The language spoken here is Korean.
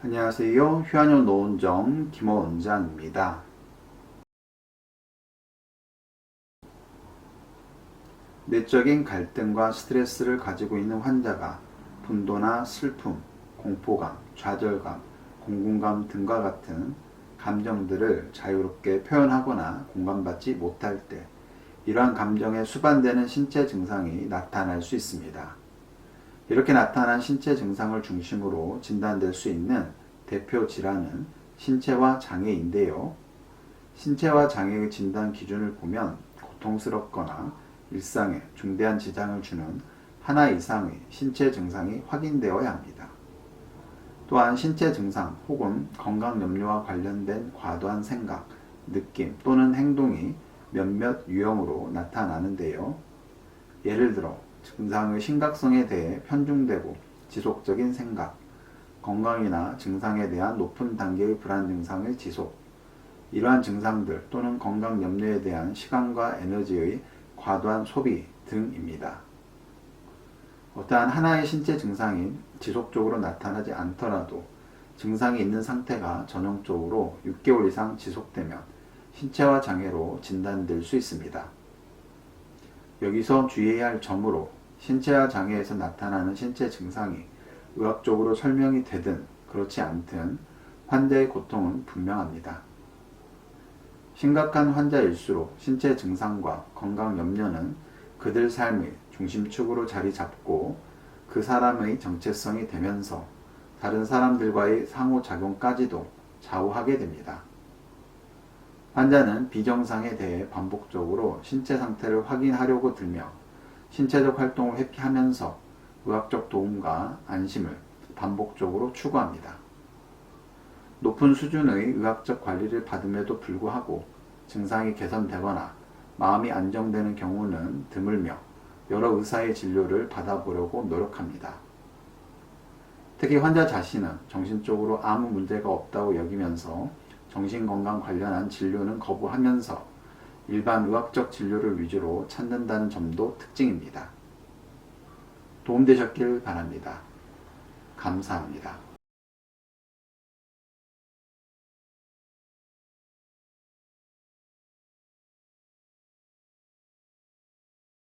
안녕하세요. 휴안용 노은정 김원장입니다. 내적인 갈등과 스트레스를 가지고 있는 환자가 분노나 슬픔, 공포감, 좌절감, 공공감 등과 같은 감정들을 자유롭게 표현하거나 공감받지 못할 때 이러한 감정에 수반되는 신체 증상이 나타날 수 있습니다. 이렇게 나타난 신체 증상을 중심으로 진단될 수 있는 대표 질환은 신체와 장애인데요. 신체와 장애의 진단 기준을 보면 고통스럽거나 일상에 중대한 지장을 주는 하나 이상의 신체 증상이 확인되어야 합니다. 또한 신체 증상 혹은 건강 염려와 관련된 과도한 생각, 느낌 또는 행동이 몇몇 유형으로 나타나는데요. 예를 들어 증상의 심각성에 대해 편중되고 지속적인 생각, 건강이나 증상에 대한 높은 단계의 불안 증상의 지속, 이러한 증상들 또는 건강 염려에 대한 시간과 에너지의 과도한 소비 등입니다. 어떠한 하나의 신체 증상이 지속적으로 나타나지 않더라도 증상이 있는 상태가 전형적으로 6개월 이상 지속되면 신체화 장애로 진단될 수 있습니다. 여기서 주의해야 할 점으로 신체화 장애에서 나타나는 신체 증상이 의학적으로 설명이 되든 그렇지 않든 환자의 고통은 분명합니다. 심각한 환자일수록 신체 증상과 건강 염려는 그들 삶의 중심축으로 자리 잡고 그 사람의 정체성이 되면서 다른 사람들과의 상호작용까지도 좌우하게 됩니다. 환자는 비정상에 대해 반복적으로 신체 상태를 확인하려고 들며 신체적 활동을 회피하면서 의학적 도움과 안심을 반복적으로 추구합니다. 높은 수준의 의학적 관리를 받음에도 불구하고 증상이 개선되거나 마음이 안정되는 경우는 드물며 여러 의사의 진료를 받아보려고 노력합니다. 특히 환자 자신은 정신적으로 아무 문제가 없다고 여기면서 정신건강 관련한 진료는 거부하면서 일반 의학적 진료를 위주로 찾는다는 점도 특징입니다. 도움되셨길 바랍니다. 감사합니다.